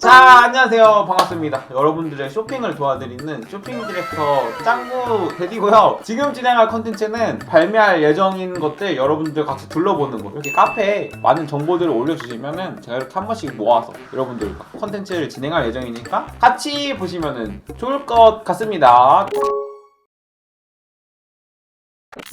자 안녕하세요. 반갑습니다. 여러분들의 쇼핑을 도와드리는 쇼핑 디렉터 짱구 데디고요. 지금 진행할 컨텐츠는 발매할 예정인 것들 여러분들 같이 둘러보는 거. 이렇게 카페에 많은 정보들을 올려주시면은 제가 이렇게 한 번씩 모아서 여러분들과 컨텐츠를 진행할 예정이니까 같이 보시면은 좋을 것 같습니다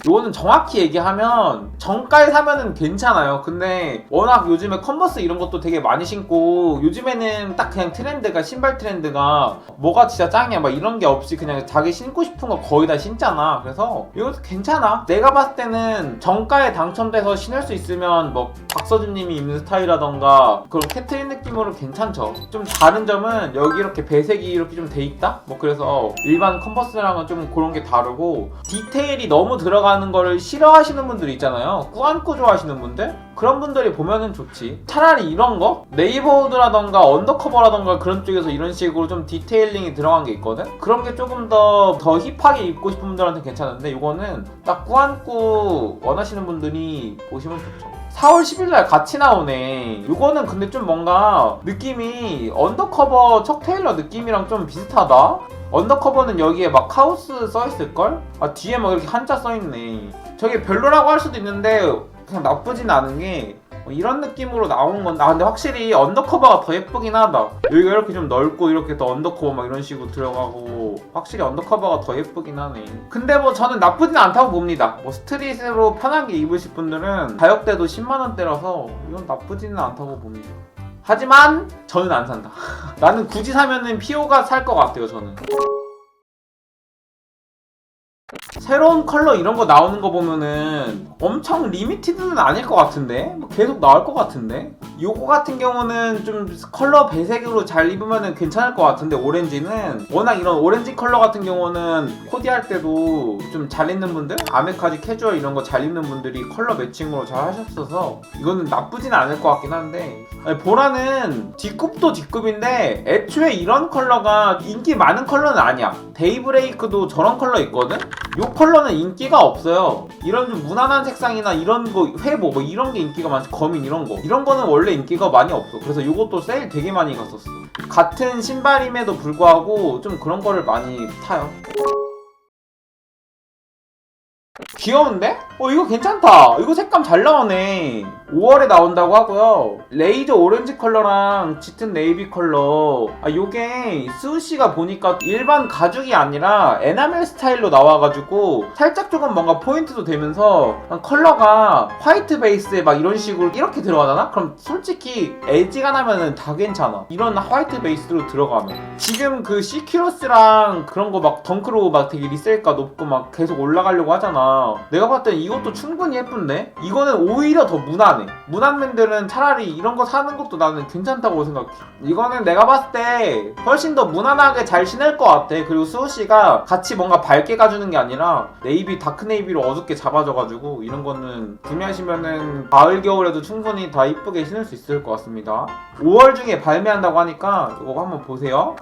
이거는 정확히 얘기하면 정가에 사면은 괜찮아요. 근데 워낙 요즘에 컨버스 이런 것도 되게 많이 신고 요즘에는 딱 그냥 트렌드가 신발 트렌드가 뭐가 진짜 짱이야 막 이런 게 없이 그냥 자기 신고 싶은 거 거의 다 신잖아. 그래서 이것도 괜찮아. 내가 봤을 때는 정가에 당첨돼서 신을 수 있으면 뭐 박서준님이 입는 스타일이라던가 그런 캐트린 느낌으로 괜찮죠. 좀 다른 점은 여기 이렇게 배색이 이렇게 좀 돼 있다. 뭐 그래서 일반 컨버스랑은 좀 그런 게 다르고 디테일이 너무 들 어가는 거를 싫어하시는 분들 있잖아요. 꾸안꾸 좋아하시는 분들? 그런 분들이 보면은 좋지. 차라리 이런 거? 네이버우드라던가 언더커버라던가 그런 쪽에서 이런 식으로 좀 디테일링이 들어간 게 있거든? 그런 게 조금 더, 더 힙하게 입고 싶은 분들한테 괜찮은데 이거는 딱 꾸안꾸 원하시는 분들이 보시면 좋죠. 4월 10일 날 같이 나오네. 이거는 근데 좀 뭔가 느낌이 언더커버 척 테일러 느낌이랑 좀 비슷하다? 언더커버는 여기에 막 카우스 써있을걸? 아, 뒤에 막 이렇게 한자 써있네. 저게 별로라고 할 수도 있는데, 그냥 나쁘진 않은 게, 뭐 이런 느낌으로 나오는 건데, 아, 근데 확실히 언더커버가 더 예쁘긴 하다. 여기가 이렇게 좀 넓고, 이렇게 더 언더커버 막 이런 식으로 들어가고, 확실히 언더커버가 더 예쁘긴 하네. 근데 뭐 저는 나쁘진 않다고 봅니다. 뭐 스트릿으로 편하게 입으실 분들은 가격대도 10만원대라서, 이건 나쁘지는 않다고 봅니다. 하지만 저는 안 산다. 나는 굳이 사면은 피오가 살 것 같아요, 저는. 새로운 컬러 이런 거 나오는 거 보면은 엄청 리미티드는 아닐 것 같은데? 뭐 계속 나올 것 같은데? 요거 같은 경우는 좀 컬러 배색으로 잘 입으면은 괜찮을 것 같은데 오렌지는 워낙 이런 오렌지 컬러 같은 경우는 코디할 때도 좀 잘 입는 분들 아메카지 캐주얼 이런 거 잘 입는 분들이 컬러 매칭으로 잘 하셨어서 이거는 나쁘진 않을 것 같긴 한데 아니, 보라는 D급도 D급인데 애초에 이런 컬러가 인기 많은 컬러는 아니야 데이브레이크도 저런 컬러 있거든? 요 컬러는 인기가 없어요. 이런 좀 무난한 색상이나 이런 거 회보 뭐 이런 게 인기가 많지 거민 이런 거. 이런 거는 원래 인기가 많이 없어. 그래서 요것도 세일 되게 많이 갔었어. 같은 신발임에도 불구하고 좀 그런 거를 많이 타요. 귀여운데? 어 이거 괜찮다. 이거 색감 잘 나오네. 5월에 나온다고 하고요. 레이저 오렌지 컬러랑 짙은 네이비 컬러. 아 요게 스우씨가 보니까 일반 가죽이 아니라 에나멜 스타일로 나와가지고 살짝 조금 뭔가 포인트도 되면서 컬러가 화이트 베이스에 막 이런 식으로 이렇게 들어가잖아? 그럼 솔직히 에지가 나면은 다 괜찮아. 이런 화이트 베이스로 들어가면. 지금 그 시큐러스랑 그런 거 막 덩크로 막 되게 리셀가 높고 막 계속 올라가려고 하잖아. 내가 봤을 땐이 것도 충분히 예쁜데 이거는 오히려 더 무난해 무난맨들은 차라리 이런 거 사는 것도 나는 괜찮다고 생각해 이거는 내가 봤을 때 훨씬 더 무난하게 잘 신을 것 같아 그리고 수호씨가 같이 뭔가 밝게 가주는 게 아니라 네이비 다크 네이비로 어둡게 잡아줘가지고 이런 거는 구매하시면은 가을 겨울에도 충분히 다 이쁘게 신을 수 있을 것 같습니다 5월 중에 발매한다고 하니까 이거 한번 보세요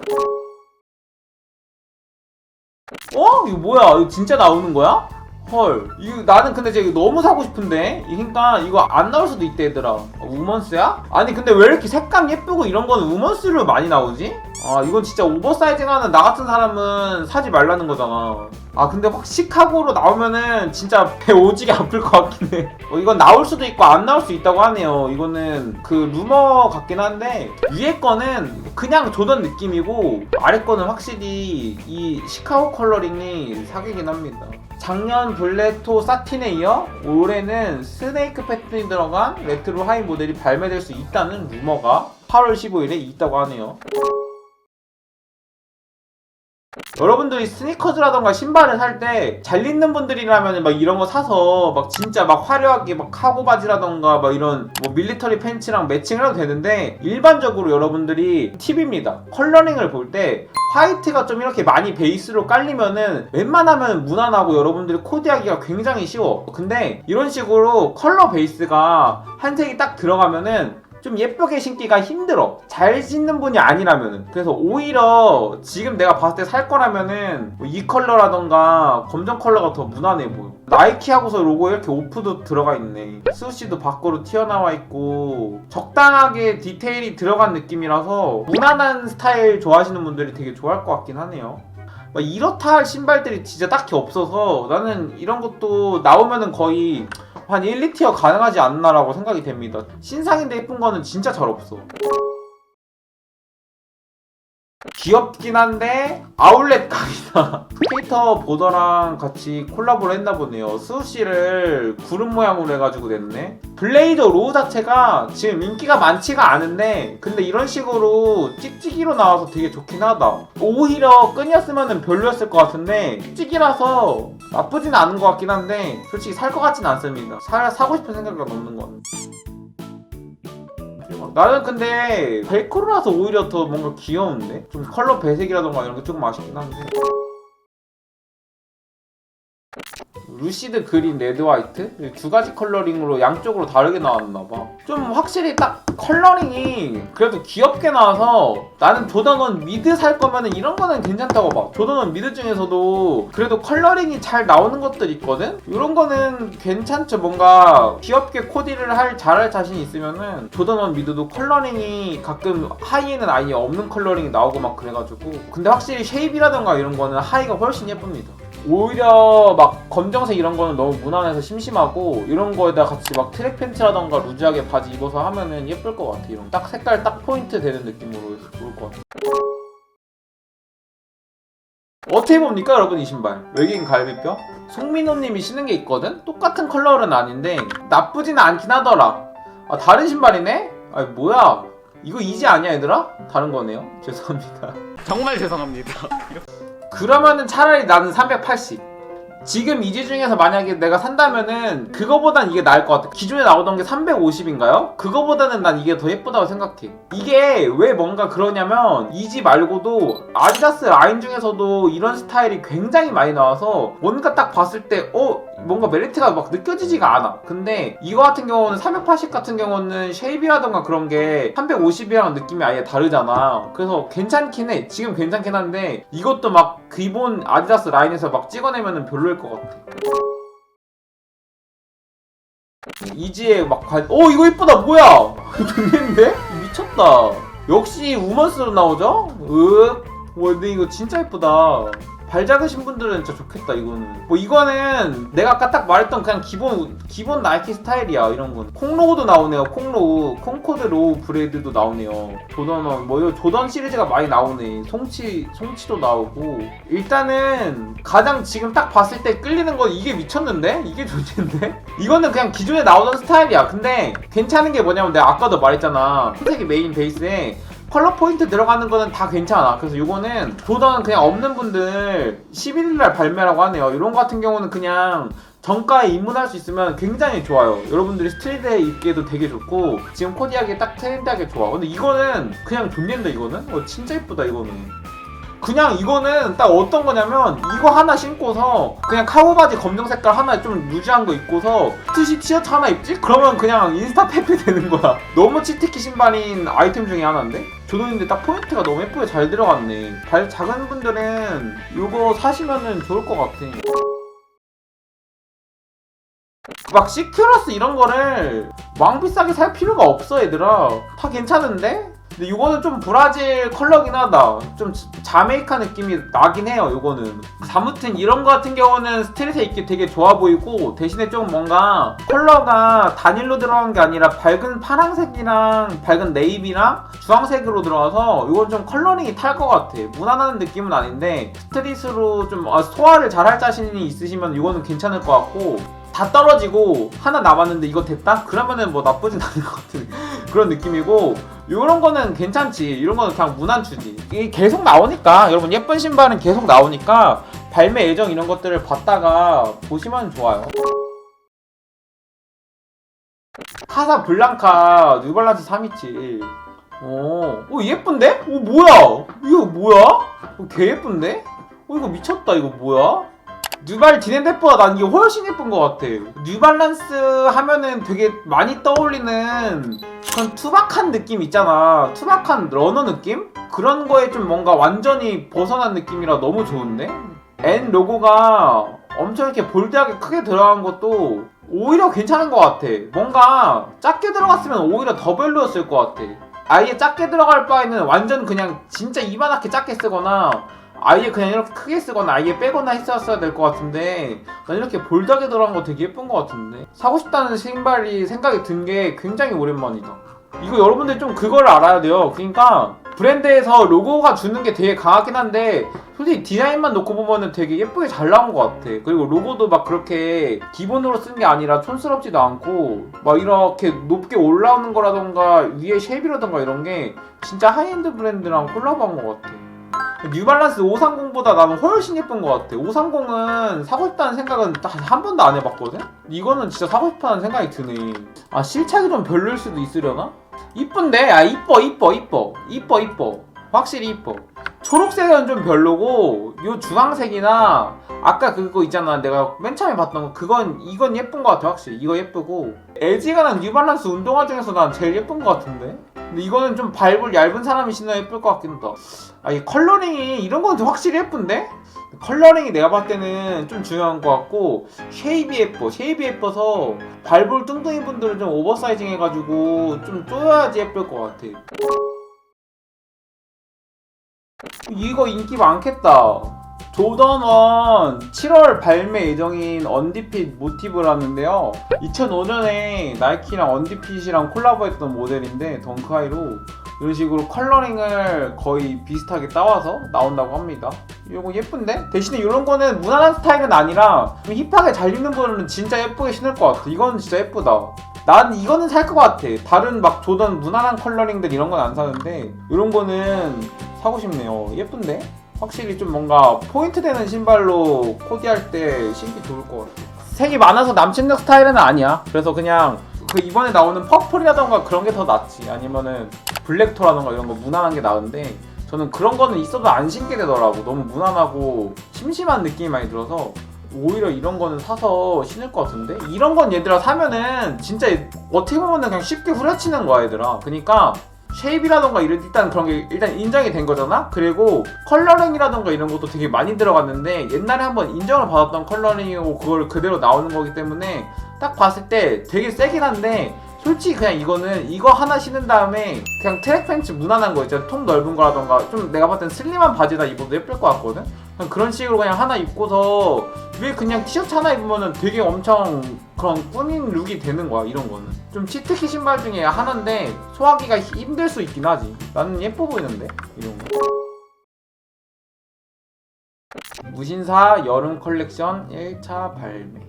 어? 이거 뭐야? 이거 진짜 나오는 거야? 헐, 이거 나는 근데 이거 너무 사고 싶은데? 그러니까 이거 안 나올 수도 있대 얘들아. 아, 우먼스야? 아니 근데 왜 이렇게 색감 예쁘고 이런 거는 우먼스로 많이 나오지? 아 이건 진짜 오버사이징 하는 나 같은 사람은 사지 말라는 거잖아. 아 근데 확 시카고로 나오면은 진짜 배 오지게 아플 것 같긴 해. 어, 이건 나올 수도 있고 안 나올 수 있다고 하네요. 이거는 그 루머 같긴 한데 위에 거는 그냥 조던 느낌이고 아래 거는 확실히 이 시카고 컬러링이 사기긴 합니다. 작년 블레토 사틴에 이어 올해는 스네이크 패턴이 들어간 레트로 하이 모델이 발매될 수 있다는 루머가 8월 15일에 있다고 하네요. 여러분들이 스니커즈라던가 신발을 살 때 잘 입는 분들이라면 막 이런 거 사서 막 진짜 막 화려하게 막 카고 바지라던가 막 이런 뭐 밀리터리 팬츠랑 매칭을 해도 되는데 일반적으로 여러분들이 팁입니다. 컬러링을 볼 때 화이트가 좀 이렇게 많이 베이스로 깔리면은 웬만하면 무난하고 여러분들이 코디하기가 굉장히 쉬워. 근데 이런 식으로 컬러 베이스가 한 색이 딱 들어가면은 좀 예쁘게 신기가 힘들어. 잘 신는 분이 아니라면은. 그래서 오히려 지금 내가 봤을 때 살 거라면은 뭐 이 컬러라던가 검정 컬러가 더 무난해 보여. 나이키하고서 로고 이렇게 오프도 들어가 있네. 스우시도 밖으로 튀어나와 있고 적당하게 디테일이 들어간 느낌이라서 무난한 스타일 좋아하시는 분들이 되게 좋아할 것 같긴 하네요. 막 이렇다 할 신발들이 진짜 딱히 없어서 나는 이런 것도 나오면은 거의 한 1, 2티어 가능하지 않나라고 생각이 됩니다. 신상인데 예쁜 거는 진짜 잘 없어. 귀엽긴 한데 아울렛 각이다. 스케이터 보더랑 같이 콜라보를 했나 보네요. 스우시를 구름 모양으로 해가지고 냈네. 블레이더 로우 자체가 지금 인기가 많지가 않은데 근데 이런 식으로 찍찍이로 나와서 되게 좋긴 하다. 오히려 끈이었으면 별로였을 것 같은데 찍찍이라서 나쁘진 않은 것 같긴 한데 솔직히 살 것 같진 않습니다. 사, 사고 싶은 생각이 없는 건. 나는 근데 벨크로라서 오히려 더 뭔가 귀여운데? 좀 컬러 배색이라던가 이런 게 조금 아쉽긴 한데 루시드 그린 레드 화이트? 두 가지 컬러링으로 양쪽으로 다르게 나왔나봐. 좀 확실히 딱 컬러링이 그래도 귀엽게 나와서 나는 조던원 미드 살 거면은 이런 거는 괜찮다고 봐. 조던원 미드 중에서도 그래도 컬러링이 잘 나오는 것들 있거든? 이런 거는 괜찮죠. 뭔가 귀엽게 코디를 할 잘할 자신 있으면은 조던원 미드도 컬러링이 가끔 하이에는 아예 없는 컬러링이 나오고 막 그래가지고. 근데 확실히 쉐입이라던가 이런 거는 하이가 훨씬 예쁩니다 오히려 막 검정색 이런 거는 너무 무난해서 심심하고 이런 거에다 같이 막 트랙 팬츠라던가 루즈하게 바지 입어서 하면은 예쁠 것 같아 이런 딱 색깔 딱 포인트 되는 느낌으로 좋을 것 같아 어떻게 봅니까 여러분 이 신발 외계인 갈비뼈? 송민호님이 신은 게 있거든? 똑같은 컬러는 아닌데 나쁘진 않긴 하더라 아 다른 신발이네? 아 뭐야 이거 이지 아니야 얘들아? 다른 거네요 죄송합니다 정말 죄송합니다. 그러면은 차라리 나는 380. 지금 이지 중에서 만약에 내가 산다면은 그거보단 이게 나을 것 같아. 기존에 나오던 게 350인가요? 그거보다는 난 이게 더 예쁘다고 생각해. 이게 왜 뭔가 그러냐면 이지 말고도 아디다스 라인 중에서도 이런 스타일이 굉장히 많이 나와서 뭔가 딱 봤을 때 어? 뭔가 메리트가 막 느껴지지가 않아. 근데 이거 같은 경우는 380 같은 경우는 쉐입이라던가 그런 게 350이랑 느낌이 아예 다르잖아. 그래서 괜찮긴 해. 지금 괜찮긴 한데 이것도 막 기본 아디다스 라인에서 막 찍어내면은 별로일 것 같아. 이지에 막 관... 어 이거 이쁘다 뭐야? 좋겠는데? 미쳤다. 역시 우먼스로 나오죠? 으. 와 근데 이거 진짜 예쁘다. 발 작으신 분들은 진짜 좋겠다 이거는. 뭐 이거는 내가 아까 딱 말했던 그냥 기본 기본 나이키 스타일이야 이런 건. 콩로우도 나오네요 콩로우. 콩코드 로우 브레이드도 나오네요. 조던 뭐 이거 조던 시리즈가 많이 나오네. 송치 송치도 나오고. 일단은 가장 지금 딱 봤을 때 끌리는 건 이게 미쳤는데? 이게 존재인데? 이거는 그냥 기존에 나오던 스타일이야. 근데 괜찮은 게 뭐냐면 내가 아까도 말했잖아. 흰색이 메인 베이스에 컬러 포인트 들어가는 거는 다 괜찮아. 그래서 이거는 조던 그냥 없는 분들 11일날 발매라고 하네요. 이런 거 같은 경우는 그냥 정가에 입문할 수 있으면 굉장히 좋아요. 여러분들이 스트리트에 입기에도 되게 좋고 지금 코디하기에 딱 트렌디하게 좋아. 근데 이거는 그냥 존재인데 이거는? 어, 진짜 이쁘다 이거는. 그냥 이거는 딱 어떤 거냐면 이거 하나 신고서 그냥 카고 바지 검정 색깔 하나 좀 루즈한 거 입고서 투시 티셔츠 하나 입지? 그러면 그냥 인스타 페페 되는 거야 너무 치트키 신발인 아이템 중에 하나인데? 조던인데 딱 포인트가 너무 예쁘게 잘 들어갔네. 발 작은 분들은 이거 사시면은 좋을 것 같아. 막 시큐러스 이런 거를 왕 비싸게 살 필요가 없어 얘들아. 다 괜찮은데? 근데 이거는 좀 브라질 컬러긴 하다. 좀 자메이카 느낌이 나긴 해요, 이거는. 아무튼 이런 거 같은 경우는 스트릿에 입기 되게 좋아 보이고, 대신에 좀 뭔가 컬러가 단일로 들어간 게 아니라 밝은 파란색이랑 밝은 네이비랑 주황색으로 들어가서 이건 좀 컬러링이 탈 것 같아. 무난한 느낌은 아닌데, 스트릿으로 좀 아, 소화를 잘할 자신이 있으시면 이거는 괜찮을 것 같고, 다 떨어지고 하나 남았는데 이거 됐다? 그러면은 뭐 나쁘진 않을 것 같은 그런 느낌이고 이런 거는 괜찮지 이런 거는 그냥 무난추지 이게 계속 나오니까 여러분 예쁜 신발은 계속 나오니까 발매 예정 이런 것들을 봤다가 보시면 좋아요 카사 블랑카 뉴발란스 327 오, 오 예쁜데? 오 뭐야? 이거 뭐야? 오, 개 예쁜데? 오 이거 미쳤다 이거 뭐야? 뉴발 디넨데프가 난 이게 훨씬 예쁜 것 같아. 뉴발란스 하면은 되게 많이 떠올리는 그런 투박한 느낌 있잖아. 투박한 러너 느낌? 그런 거에 좀 뭔가 완전히 벗어난 느낌이라 너무 좋은데? N 로고가 엄청 이렇게 볼드하게 크게 들어간 것도 오히려 괜찮은 것 같아. 뭔가 작게 들어갔으면 오히려 더 별로였을 것 같아. 아예 작게 들어갈 바에는 완전 그냥 진짜 이만하게 작게 쓰거나 아예 그냥 이렇게 크게 쓰거나 아예 빼거나 했었어야 될 것 같은데 난 이렇게 볼드하게 들어간 거 되게 예쁜 것 같은데 사고 싶다는 신발이 생각이 든 게 굉장히 오랜만이다. 이거 여러분들 좀 그걸 알아야 돼요. 그러니까 브랜드에서 로고가 주는 게 되게 강하긴 한데 솔직히 디자인만 놓고 보면은 되게 예쁘게 잘 나온 것 같아. 그리고 로고도 막 그렇게 기본으로 쓴 게 아니라 촌스럽지도 않고 막 이렇게 높게 올라오는 거라던가 위에 쉐입이라던가 이런 게 진짜 하이엔드 브랜드랑 콜라보한 것 같아. 뉴발란스 530보다 나는 훨씬 예쁜 것 같아. 530은 사고 싶다는 생각은 딱 한 번도 안 해봤거든? 이거는 진짜 사고 싶다는 생각이 드네. 아, 실착이 좀 별로일 수도 있으려나? 이쁜데? 아, 이뻐, 이뻐, 이뻐. 이뻐, 이뻐. 확실히 이뻐. 초록색은 좀 별로고, 요 주황색이나, 아까 그거 있잖아. 내가 맨 처음에 봤던 거. 그건, 이건 예쁜 것 같아, 확실히. 이거 예쁘고. LG가 난 뉴발란스 운동화 중에서 난 제일 예쁜 것 같은데? 근데 이거는 좀 밟을 얇은 사람이 신어야 예쁠 것 같긴 하다. 아, 이 컬러링이, 이런 건 확실히 예쁜데? 컬러링이 내가 봤을 때는 좀 중요한 것 같고 쉐입이 예뻐 쉐입이 예뻐서 발볼 뚱뚱이 분들은 좀 오버사이징 해가지고 좀 쪼여야지 예쁠 것 같아 이거 인기 많겠다 조던 1 7월 발매 예정인 언디핏 모티브라는데요 2005년에 나이키랑 언디핏이랑 콜라보했던 모델인데 덩크하이로 이런 식으로 컬러링을 거의 비슷하게 따와서 나온다고 합니다. 이거 예쁜데? 대신에 이런 거는 무난한 스타일은 아니라 좀 힙하게 잘 입는 분은 진짜 예쁘게 신을 것 같아. 이건 진짜 예쁘다. 난 이거는 살 것 같아. 다른 막 조던 무난한 컬러링들 이런 건 안 사는데 이런 거는 사고 싶네요. 예쁜데? 확실히 좀 뭔가 포인트 되는 신발로 코디할 때 신기 좋을 것 같아. 색이 많아서 남친룩 스타일은 아니야. 그래서 그냥 그 이번에 나오는 퍼플이라던가 그런 게 더 낫지. 아니면은 블랙토라던가 이런 거 무난한 게 나은데 저는 그런 거는 있어도 안 신게 되더라고. 너무 무난하고 심심한 느낌이 많이 들어서 오히려 이런 거는 사서 신을 것 같은데 이런 건 얘들아 사면은 진짜 어떻게 보면은 그냥 쉽게 후려치는 거야 얘들아. 그러니까 쉐입이라던가 이런 일단 그런 게 일단 인정이 된 거잖아. 그리고 컬러링이라던가 이런 것도 되게 많이 들어갔는데 옛날에 한번 인정을 받았던 컬러링이고 그걸 그대로 나오는 거기 때문에 딱 봤을 때 되게 세긴 한데 솔직히 그냥 이거는 이거 하나 신은 다음에 그냥 트랙 팬츠 무난한 거 있잖아 통 넓은 거라던가 좀 내가 봤을 땐 슬림한 바지나 입어도 예쁠 것 같거든? 그냥 그런 식으로 그냥 하나 입고서 위에 그냥 티셔츠 하나 입으면은 되게 엄청 그런 꾸민 룩이 되는 거야 이런 거는. 좀 치트키 신발 중에 하나인데 소화하기가 힘들 수 있긴 하지. 나는 예뻐 보이는데? 이런 거. 무신사 여름 컬렉션 1차 발매.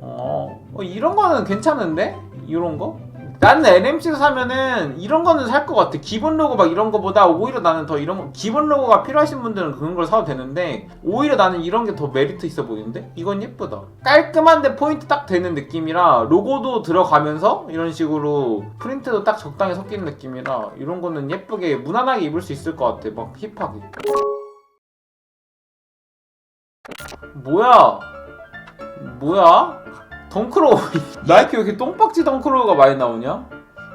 어, 어, 이런 거는 괜찮은데? 이런 거? 나는 NMC에서 사면은 이런 거는 살 것 같아. 기본 로고 막 이런 거보다 오히려 나는 더 이런 거, 기본 로고가 필요하신 분들은 그런 걸 사도 되는데 오히려 나는 이런 게 더 메리트 있어 보이는데? 이건 예쁘다. 깔끔한데 포인트 딱 되는 느낌이라 로고도 들어가면서 이런 식으로 프린트도 딱 적당히 섞이는 느낌이라 이런 거는 예쁘게 무난하게 입을 수 있을 것 같아. 막 힙하게. 뭐야? 뭐야? 덩크로우 나이키 왜 이렇게 똥박지 덩크로우가 많이 나오냐?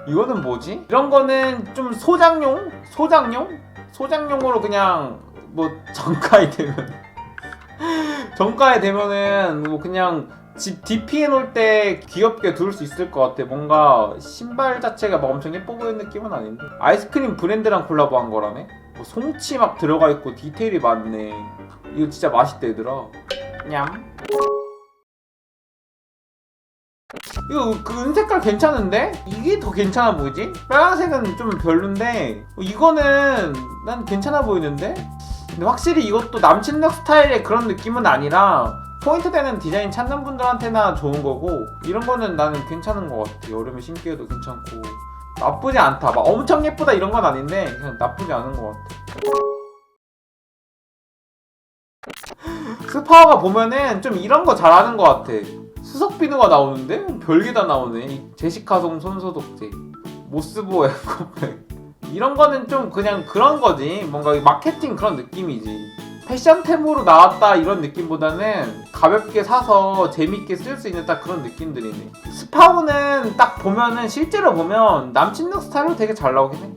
이거는 뭐지? 이런 거는 좀 소장용? 소장용? 소장용으로 그냥 뭐 정가에 되면 정가에 되면은 뭐 그냥 집 DP 해놓을 때 귀엽게 둘 수 있을 것 같아 뭔가 신발 자체가 막 엄청 예뻐 보이는 느낌은 아닌데 아이스크림 브랜드랑 콜라보한 거라네? 뭐 송치 막 들어가 있고 디테일이 많네 이거 진짜 맛있다 얘들아 냠 이거 그 은 색깔 괜찮은데? 이게 더 괜찮아 보이지? 빨간색은 좀 별론데 이거는 난 괜찮아 보이는데? 근데 확실히 이것도 남친룩 스타일의 그런 느낌은 아니라 포인트 되는 디자인 찾는 분들한테나 좋은 거고 이런 거는 나는 괜찮은 것 같아 여름에 신기해도 괜찮고 나쁘지 않다 막 엄청 예쁘다 이런 건 아닌데 그냥 나쁘지 않은 것 같아 스파워가 보면은 좀 이런 거 잘하는 것 같아 수석 비누가 나오는데? 별게 다 나오네. 이 제시카송 손소독제, 모스보 에코백. 이런 거는 좀 그냥 그런 거지. 뭔가 마케팅 그런 느낌이지. 패션템으로 나왔다 이런 느낌보다는 가볍게 사서 재밌게 쓸 수 있는 딱 그런 느낌들이네. 스파우는 딱 보면은 실제로 보면 남친룩 스타일로 되게 잘 나오긴 해.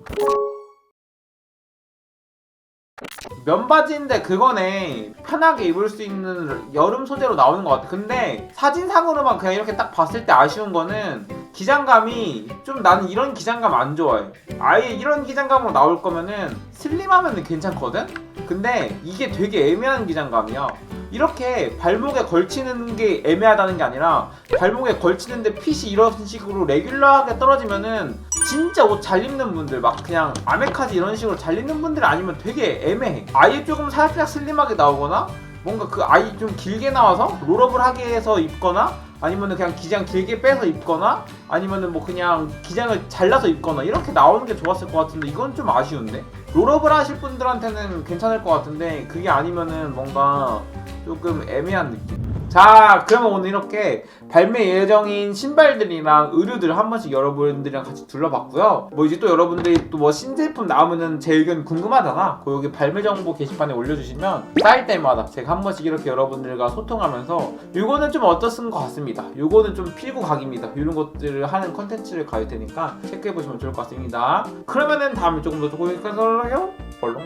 면바지인데 그거네. 편하게 입을 수 있는 여름 소재로 나오는 것 같아. 근데 사진상으로만 그냥 이렇게 딱 봤을 때 아쉬운 거는 기장감이 좀 나는 이런 기장감 안 좋아해. 아예 이런 기장감으로 나올 거면은 슬림하면 괜찮거든? 근데 이게 되게 애매한 기장감이야. 이렇게 발목에 걸치는 게 애매하다는 게 아니라 발목에 걸치는데 핏이 이런 식으로 레귤러하게 떨어지면은 진짜 옷 잘 입는 분들 막 그냥 아메카지 이런 식으로 잘 입는 분들 아니면 되게 애매해. 아예 조금 살짝 슬림하게 나오거나 뭔가 그 아이 좀 길게 나와서 롤업을 하게 해서 입거나 아니면은 그냥 기장 길게 빼서 입거나 아니면은 뭐 그냥 기장을 잘라서 입거나 이렇게 나오는 게 좋았을 것 같은데 이건 좀 아쉬운데 롤업을 하실 분들한테는 괜찮을 것 같은데 그게 아니면은 뭔가 조금 애매한 느낌. 자, 그러면 오늘 이렇게 발매 예정인 신발들이랑 의류들 한 번씩 여러분들이랑 같이 둘러봤고요. 뭐 이제 또 여러분들이 또 뭐 신제품 나오면은 제 의견 궁금하잖아. 그 여기 발매 정보 게시판에 올려주시면 쌓일 때마다 제가 한 번씩 이렇게 여러분들과 소통하면서 이거는 좀 어떻은 것 같습니다. 이거는 좀 필구 각입니다. 이런 것들을 하는 컨텐츠를 가릴 테니까 체크해 보시면 좋을 것 같습니다. 그러면은 다음에 조금 더 조금 해서 볼롱.